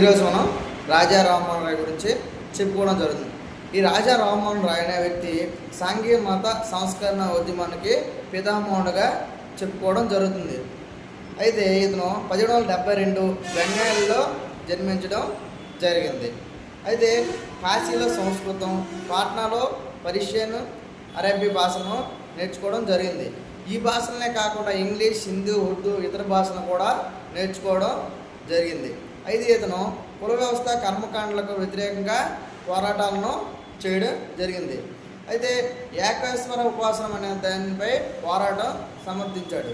ఈరోజు మనం రాజా రామ్మోహన్ రాయ్ గురించి చెప్పుకోవడం జరుగుతుంది. ఈ రాజా రామ్మోహన్ రాయ్ అనే వ్యక్తి సాంఘిక మత సంస్కరణ ఉద్యమానికి పితామహుడుగా చెప్పుకోవడం జరుగుతుంది. అయితే ఇతను పదిహేడు వందల డెబ్బై రెండు బెంగాల్లో జన్మించడం జరిగింది. అయితే కాశీలో సంస్కృతం పాట్నాలో పర్షియన్ అరబీ భాషను నేర్చుకోవడం జరిగింది. ఈ భాషలనే కాకుండా ఇంగ్లీష్ హిందీ ఉర్దూ ఇతర భాషలను కూడా నేర్చుకోవడం జరిగింది. ఐదు ఇతను కుల వ్యవస్థ కర్మకాండలకు వ్యతిరేకంగా పోరాటాలను చేయడం జరిగింది. అయితే ఏకేశ్వర ఉపాసనం అనే దానిపై పోరాటం సమర్థించాడు.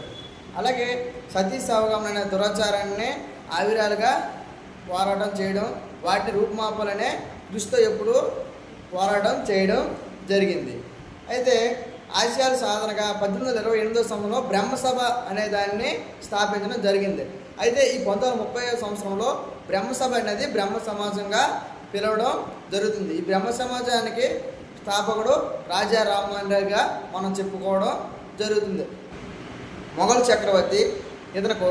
అలాగే సతీ సవగమనం అనే దురాచారాన్ని ఆవిరాలుగా పోరాటం చేయడం వాటిని రూపుమాపాలనే దృష్టితో ఎప్పుడు పోరాటం చేయడం జరిగింది. అయితే ఆశయాల సాధనగా పద్దెనిమిది వందల ఇరవై ఎనిమిదో సంవత్సరంలో బ్రహ్మసభ అనే దాన్ని స్థాపించడం జరిగింది. అయితే ఈ పంతొమ్మిది వందల ముప్పై సంవత్సరంలో బ్రహ్మసభ అనేది బ్రహ్మ సమాజంగా పిలవడం జరుగుతుంది. ఈ బ్రహ్మ సమాజానికి స్థాపకుడు రాజా రామ్మోహన్ రాయ్గా మనం చెప్పుకోవడం జరుగుతుంది. మొఘల్ చక్రవర్తి ఇతనకు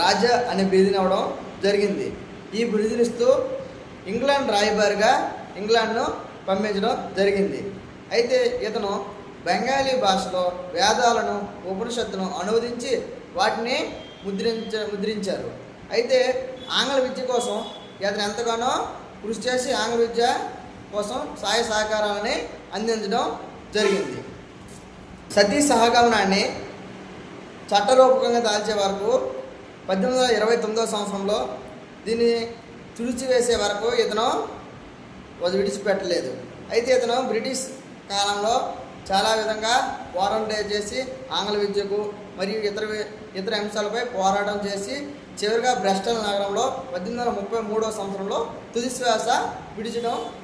రాజా అనే బిరుదినవ్వడం జరిగింది. ఈ బిరుదునిస్తూ ఇంగ్లాండ్ రాయబారిగా ఇంగ్లాండ్ను పంపించడం జరిగింది. అయితే ఇతను బెంగాలీ భాషలో వేదాలను ఉపనిషత్తును అనువదించి వాటిని ముద్రించ ముద్రించారు. అయితే ఆంగ్ల విద్య కోసం ఇతను ఎంతగానో కృషి చేసి ఆంగ్ల విద్య కోసం సహాయ సహకారాలని అందించడం జరిగింది. సతీ సహగమనాన్ని చట్టరూపకంగా దాల్చే వరకు పద్దెనిమిది వందల ఇరవై తొమ్మిదవ సంవత్సరంలో దీన్ని తుడిచివేసే వరకు ఇతను వది విడిచిపెట్టలేదు అయితే ఇతను బ్రిటిష్ కాలంలో చాలా విధంగా పోరాటం చేసి ఆంగ్ల విద్యకు మరియు ఇతర ఇతర అంశాలపై పోరాటం చేసి చివరిగా బ్రెస్టల్ నగరంలో పద్దెనిమిది వందల ముప్పై మూడవ సంవత్సరంలో తుది శ్వాస విడిచడం